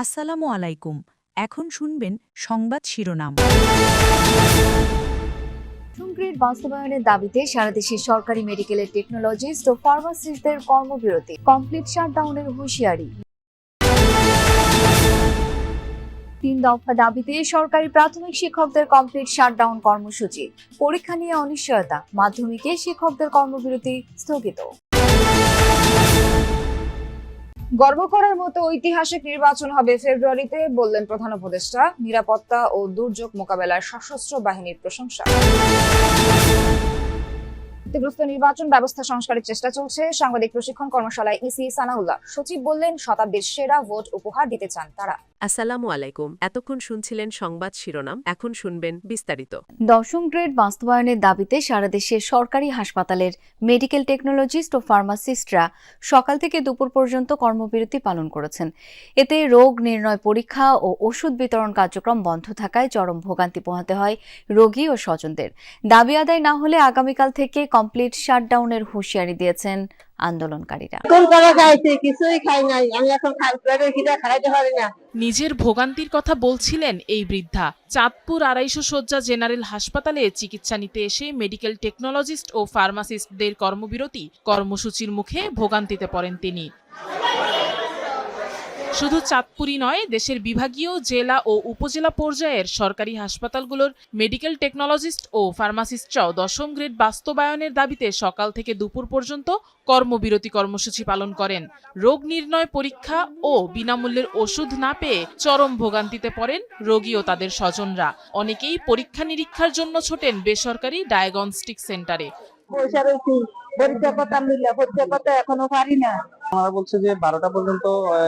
আসসালামু আলাইকুম। এখন শুনবেন সংবাদ শিরোনাম। গ্রেড বাস্তবায়নের দাবিতে সারা দেশে সরকারি মেডিকেলের টেকনোলজিস্ট ও ফার্মাসিস্টদের কর্মবিরতি, কমপ্লিট শাটডাউনের হুঁশিয়ারি। তিন দফা দাবিতে সরকারি প্রাথমিক শিক্ষকদের কমপ্লিট শাটডাউন কর্মসূচি। পরীক্ষা নিয়ে অনিশ্চয়তা, মাধ্যমিকে শিক্ষকদের কর্মবিরতি স্থগিত। গর্ব করার মতো ঐতিহাসিক নির্বাচন হবে ফেব্রুয়ারিতে, বললেন প্রধান উপদেষ্টা। নিরাপত্তা ও দুর্যোগ মোকাবেলায় সশস্ত্র বাহিনীর প্রশংসা। ক্ষতিগ্রস্ত নির্বাচন ব্যবস্থা সংস্কারের চেষ্টা চলছে। সাংবাদিক, প্রশিক্ষণ কর্মশালায় ইসি সানাউল্লাহ। সচিব বললেন, শতাব্দীর সেরা ভোট উপহার দিতে চান তারা। আসসালামু আলাইকুম। এতক্ষণ শুনছিলেন সংবাদ শিরোনাম, এখন শুনবেন বিস্তারিত। দশম গ্রেড বাস্তবায়নের দাবিতে সারা দেশে সরকারি হাসপাতালের মেডিকেল টেকনোলজিস্ট ও ফার্মাসিস্টরা সকাল থেকে দুপুর পর্যন্ত কর্মবিরতি পালন করেছেন। এতে রোগ নির্ণয় পরীক্ষা ও ওষুধ বিতরণ কার্যক্রম বন্ধ থাকায় চরম ভোগান্তি পোহাতে হয় রোগী ও স্বজনদের। দাবি আদায় না হলে আগামীকাল থেকে কমপ্লিট শাটডাউনের হুঁশিয়ারি দিয়েছেন আন্দোলনকারীরা। কোন করা খাইছে কিছুই খাই নাই। আমি এখন খাল পেটের খিদা খাইতে পারি না। নিজের ভোগান্তির কথা বলছিলেন এই বৃদ্ধা। চাঁদপুর আড়াইশো শয্যা জেনারেল হাসপাতালে চিকিৎসা নিতে এসে মেডিকেল টেকনোলজিস্ট ও ফার্মাসিস্টদের কর্মবিরতি কর্মসূচির মুখে ভোগান্তিতে পড়েন তিনি। শুধু চাঁদপুরই নয়, দেশের বিভাগীয় জেলা ও উপজেলা পর্যায়ের সরকারি হাসপাতালগুলোর মেডিকেল টেকনোলজিস্ট ও ফার্মাসিস্টরাও দশম গ্রেড বাস্তবায়নের দাবিতে সকাল থেকে দুপুর পর্যন্ত কর্মবিরতি কর্মসূচি পালন করেন। রোগ নির্ণয় পরীক্ষা ও বিনামূল্যের ওষুধ না পেয়ে চরম ভোগান্তিতে পড়েন রোগী ও তাদের স্বজনরা। অনেকেই পরীক্ষা নিরীক্ষার জন্য ছোটেন বেসরকারি ডায়াগনস্টিক সেন্টারে। পরীক্ষা পরীক্ষা এখনও পারি না। ওনারা বলছে যে বারোটা পর্যন্ত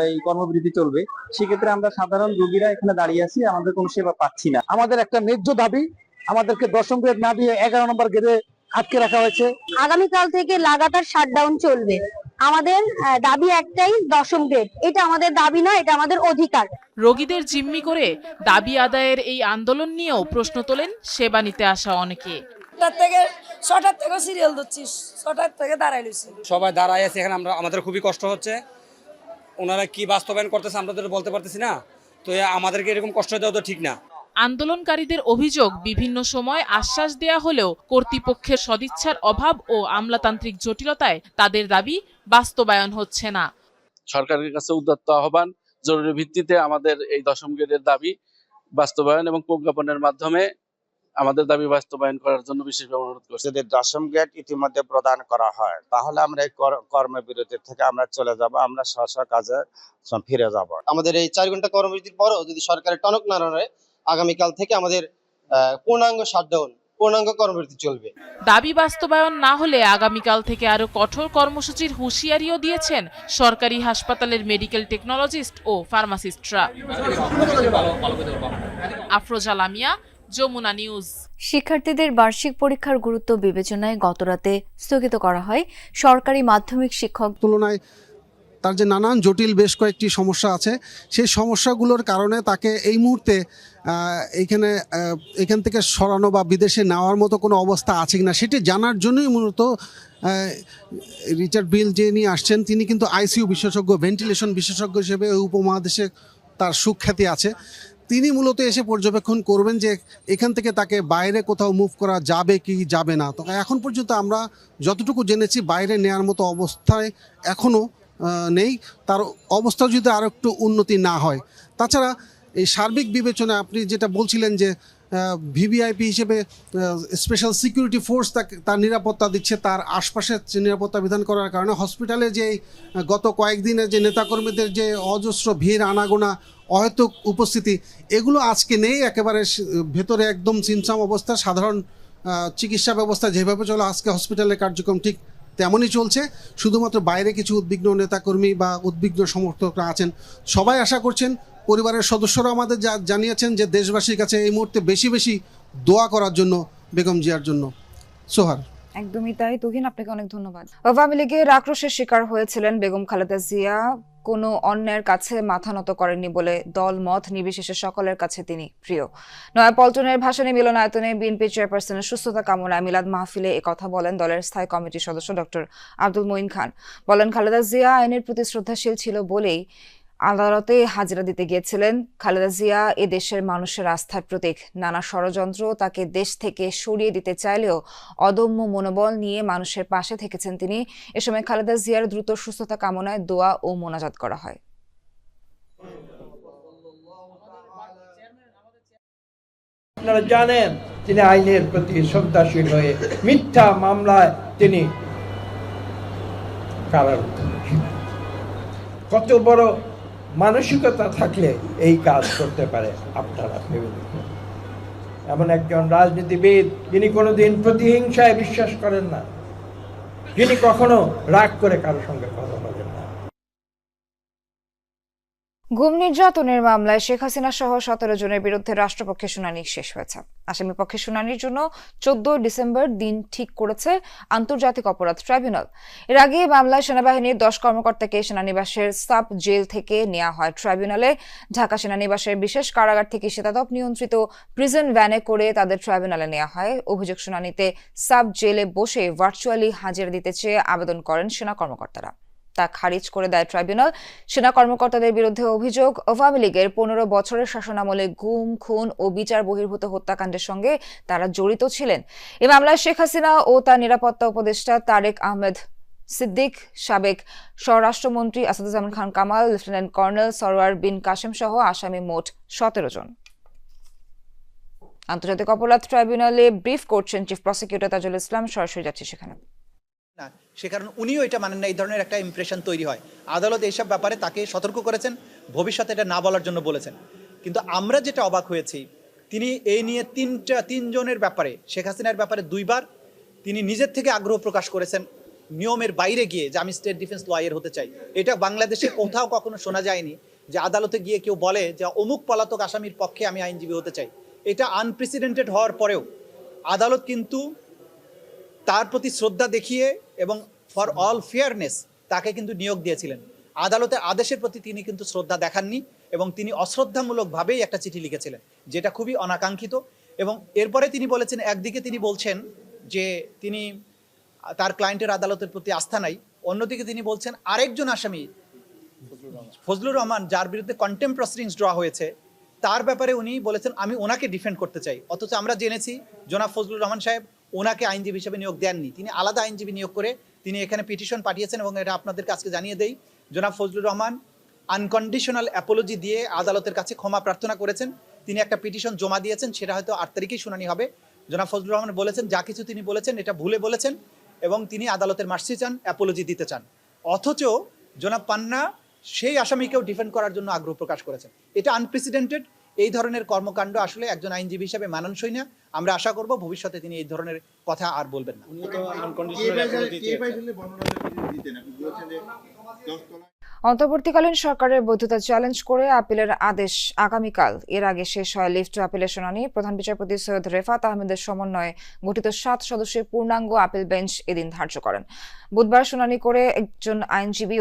এই কর্মবিরতি চলবে। সেক্ষেত্রে আমরা সাধারণ রোগীরা এখানে দাঁড়িয়ে আছি আমাদের কোনো সেবা পাচ্ছি না। আমাদের একটা ন্যায্য দাবি আমাদেরকে দশম গ্রেড না দিয়ে এগারো নম্বর গ্রেডে আটকে রাখা হয়েছে। আগামীকাল থেকে লাগাতার শাটডাউন চলবে। আমাদের আহ, দাবি একটাই দশম গ্রেড এটা আমাদের দাবি না এটা আমাদের অধিকার। রোগীদের জিম্মি করে দাবি আদায়ের এই আন্দোলন নিয়েও প্রশ্ন তোলেন সেবা নিতে আসা অনেকে। ছটার থেকে ছটার থেকে সিরিয়াল দিচ্ছি ছটার থেকে দাঁড়াই লইছি সবাই দাঁড়ায় আছে এখানে আমরা আমাদের খুবই কষ্ট হচ্ছে। ওনারা কি বাস্তবায়ন করতেছে আমরা তো বলতে পারতেছি না। তো আমাদেরকে এরকম কষ্ট দেওয়া তো ঠিক না। আন্দোলনকারীদের অভিযোগ বিভিন্ন সময় আশ্বাস দেয়া হলেও কর্তৃপক্ষের সদিচ্ছার অভাব ও আমলাতান্ত্রিক জটিলতায় তাদের দাবি বাস্তবায়ন হচ্ছে না। সরকারের কাছে উদ্যত্ত আহ্বান জরুরি ভিত্তিতে আমাদের এই দশম গ্রেডের দাবি বাস্তবায়ন এবং প্রজ্ঞাপনের মাধ্যমে আমাদের দাবি বাস্তবায়ন করার জন্য বিশেষভাবে অনুরোধ করছি। যদি দশম গ্রেড ইতিমধ্যে প্রদান করা হয় তাহলে আমরা এই কর- কর্মবিরতি থেকে আমরা চলে যাব আমরা স্ব কাজে ফিরে যাব। আমাদের এই চার ঘণ্টা কর্মবিরতির পরও যদি সরকারের টনক না নড়ে আগামীকাল থেকে আমাদের আহ, পূর্ণাঙ্গ শাটডাউন পূর্ণাঙ্গ কর্মবিরতি চলবে। দাবি বাস্তবায়ন না হলে আগামীকাল থেকে আরও কঠোর কর্মসূচির হুঁশিয়ারিও দিয়েছেন সরকারি হাসপাতালের মেডিকেল টেকনোলজিস্ট ও ফার্মাসিস্টরা আফরোজা লামিয়া যমুনা নিউজ। শিক্ষার্থীদের বার্ষিক পরীক্ষার গুরুত্ব বিবেচনায় গতরাতে স্থগিত করা হয়। সরকারি মাধ্যমিক শিক্ষক তুলনায় তার যে নানান জটিল বেশ কয়েকটি সমস্যা আছে সেই সমস্যাগুলোর কারণে তাকে এই মুহূর্তে এইখানে এখান থেকে সরানো বা বিদেশে নেওয়ার মতো কোনো অবস্থা আছে কিনা সেটি জানার জন্যই মূলত রিচার্ড বিল যে নিয়ে আসছেন তিনি কিন্তু আইসিইউ বিশেষজ্ঞ ভেন্টিলেশন বিশেষজ্ঞ হিসেবে উপমহাদেশে তার সুখ্যাতি আছে। তিনি মূলত এসে পর্যবেক্ষণ করবেন যে এখান থেকে তাকে বাইরে কোথাও মুভ করা যাবে কি যাবে না। তো এখন পর্যন্ত আমরা যতটুকু জেনেছি বাইরে নেওয়ার মতো অবস্থায় এখনও নেই। তার অবস্থা যদি আরও একটু উন্নতি না হয়। তাছাড়া এই সার্বিক বিবেচনায় আপনি যেটা বলছিলেন যে ভিভিআইপি হিসেবে স্পেশাল সিকিউরিটি ফোর্স তাকে, তার নিরাপত্তা দিচ্ছে, তার আশপাশে যে নিরাপত্তা বিধান করার কারণে হসপিটালে যে গত কয়েকদিনে যে নেতাকর্মীদের যে অজস্র ভিড়, আনাগোনা, অহেতুক উপস্থিতি, এগুলো আজকে নেই, একেবারে ভেতরে একদম সিমসাম অবস্থা, সাধারণ চিকিৎসা ব্যবস্থা যেভাবে চলে, আজকে হসপিটালের কার্যক্রম ঠিক তেমনই চলছে। শুধুমাত্র বাইরে কিছু উদ্বিগ্ন নেতাকর্মী বা উদ্বিগ্ন সমর্থকরা আছেন। সবাই আশা করছেন পরিবারের সদস্যরা আমাদের জানিয়েছেন যে দেশবাসীর কাছে এই মুহূর্তে বেশি বেশি দোয়া করার জন্য বেগম জিয়ার জন্য। সোহার। একদমই তাই। তুহিন, আপনাকে অনেক ধন্যবাদ। আওয়ামী লীগের আক্রোশের শিকার হয়েছিলেন বেগম খালেদা জিয়া। কোনো অন্যের কাছে মাথা নত করেননি বলে দল মত। নির্বিশেষে সকলের কাছে তিনি প্রিয়। নয়াপল্টনের ভাষণে মিলনায়তনে বিএনপি চেয়ারপারসনের সুস্থতা কামনায় মিলাদ মাহফিলে কথা বলেন দলের স্থায়ী কমিটির সদস্য ডক্টর আব্দুল মঈন খান। বলেন, খালেদা জিয়া আইনের প্রতি শ্রদ্ধাশীল ছিল বলেই আদালতে হাজিরা দিতে গিয়েছিলেন খালেদা জিয়া। দেশের মানুষের আস্থার প্রতীক। নানা ষড়যন্ত্র তাকে দেশ থেকে সরিয়ে দিতে চাইলেও অদম্য মনোবল নিয়ে মানুষের পাশে থেকেছেন তিনি। এ সময় খালেদা জিয়ার দ্রুত সুস্থতা কামনায় দোয়া ও মোনাজাত করা হয়। আপনারা জানেন, তিনি আইনের প্রতি শ্রদ্ধাশীল হয়ে মিথ্যা মামলায় তিনি কত বড় মানসিকতা থাকলে এই কাজ করতে পারে আপনারা ভেবে দেখুন এমন একজন রাজনীতিবিদ, যিনি কোনোদিন প্রতিহিংসায় বিশ্বাস করেন না, যিনি কখনো রাগ করে কারোর সঙ্গে কথা বলেন না। গুম নির্যাতনের মামলায় শেখ হাসিনা সহ সতেরো জনের বিরুদ্ধে রাষ্ট্রপক্ষে শুনানি শেষ হয়েছে। আসামি পক্ষে শুনানির জন্য চোদ্দ ডিসেম্বর দিন ঠিক করেছে আন্তর্জাতিক অপরাধ ট্রাইব্যুনাল। এর আগে মামলায় সেনাবাহিনীর দশ কর্মকর্তাকে সেনানিবাসের সাব জেল থেকে নেওয়া হয়। ট্রাইব্যুনালে ঢাকা সেনানিবাসের বিশেষ কারাগার থেকে শীতাতপ নিয়ন্ত্রিত প্রিজন ভ্যানে করে তাদের ট্রাইব্যুনালে নেওয়া হয়। অভিযোগ শুনানিতে সাব জেলে বসে ভার্চুয়ালি হাজিরা দিতে চেয়ে আবেদন করেন সেনা কর্মকর্তারা। তা খারিজ করে দেয় ট্রাইব্যুনাল। সেনা কর্মকর্তাদের বিরুদ্ধে অভিযোগ, আওয়ামী লীগের পনেরো বছরের শাসনামলে গুম, খুন ও বিচার বহির্ভূত হত্যাকাণ্ডের সঙ্গে তারা জড়িত ছিলেন। এ মামলায় শেখ হাসিনা ও তার নিরাপত্তা উপদেষ্টা তারেক আহমেদ সিদ্দিক, সাবেক স্বরাষ্ট্রমন্ত্রী আসাদুজ্জামান খান কামাল, লেফটেন্যান্ট কর্নেল সরওয়ার বিন কাশেম সহ আসামি মোট সতেরো জন। আন্তর্জাতিক অপরাধ ট্রাইব্যুনালে ব্রিফ করছেন চিফ প্রসিকিউটর তাজুল ইসলাম। সরাসরি যাচ্ছে সেখানে। না, সে কারণে উনিও এটা মানেন না, এই ধরনের একটা ইমপ্রেশন তৈরি হয়। আদালত এইসব ব্যাপারে তাকে সতর্ক করেছেন, ভবিষ্যতে এটা না বলার জন্য বলেছেন। কিন্তু আমরা যেটা অবাক হয়েছি, তিনি এই নিয়ে তিনটা, তিনজনের ব্যাপারে, শেখ হাসিনার ব্যাপারে দুইবার তিনি নিজের থেকে আগ্রহ প্রকাশ করেছেন নিয়মের বাইরে গিয়ে যে আমি স্টেট ডিফেন্স লয়ার হতে চাই। এটা বাংলাদেশে কোথাও কখনো শোনা যায়নি যে আদালতে গিয়ে কেউ বলে যে অমুক পলাতক আসামির পক্ষে আমি আইনজীবী হতে চাই। এটা আনপ্রেসিডেন্টেড হওয়ার পরেও আদালত কিন্তু তার প্রতি শ্রদ্ধা দেখিয়ে এবং ফর অল ফেয়ারনেস তাকে কিন্তু নিয়োগ দিয়েছিলেন। আদালতের আদেশের প্রতি তিনি কিন্তু শ্রদ্ধা দেখাননি এবং তিনি অশ্রদ্ধামূলকভাবেই একটা চিঠি লিখেছিলেন, যেটা খুবই অনাকাঙ্ক্ষিত এবং এরপরে তিনি বলেছেন, একদিকে তিনি বলছেন যে তিনি তার ক্লায়েন্টের আদালতের প্রতি আস্থা নাই, অন্যদিকে তিনি বলছেন, আরেকজন আসামি ফজলুর রহমান, যার বিরুদ্ধে কন্টেম্প প্রসিডিংস ড্র হয়েছে, তার ব্যাপারে উনি বলেছেন, আমি ওনাকে ডিফেন্ড করতে চাই, অথচ আমরা জেনেছি জনাব ফজলুর রহমান সাহেব ওনাকে আইনজীবী হিসেবে নিয়োগ দেননি। তিনি আলাদা আইনজীবী নিয়োগ করে তিনি এখানে পিটিশন পাঠিয়েছেন এবং এটা আপনাদেরকে আজকে জানিয়ে দেই। জনাব ফজলুর রহমান আনকন্ডিশনাল অ্যাপোলজি দিয়ে আদালতের কাছে ক্ষমা প্রার্থনা করেছেন। তিনি একটা পিটিশন জমা দিয়েছেন, সেটা হয়তো আট তারিখেই শুনানি হবে। জনাব ফজলুর রহমান বলেছেন, যা কিছু তিনি বলেছেন এটা ভুলে বলেছেন এবং তিনি আদালতের মার্সি চান অ্যাপোলজি দিতে চান। অথচ জনাব পান্না সেই আসামিকেও ডিফেন্ড করার জন্য আগ্রহ প্রকাশ করেছেন। এটা আনপ্রেসিডেন্টেড এই ধরনের কর্মকাণ্ড আসলে একজন আইনজীবী হিসেবে মানানসই না। আমরা আশা করব ভবিষ্যতে তিনি এই ধরনের কথা আর বলবেন না। অন্তর্বর্তীকালীন সরকারের বৈধতা চ্যালেঞ্জ করে আপিলের আদেশ আগামীকাল। এর আগে শেষ হয় লিফট আপিলের শুনানি। প্রধান বিচারপতি সৈয়দ রেফাত আহমেদের সমন্বয়ে গঠিত সাত সদস্যের পূর্ণাঙ্গ আপিল বেঞ্চ এদিন ধার্য করেন। বুধবার শুনানি করে একজন আইনজীবী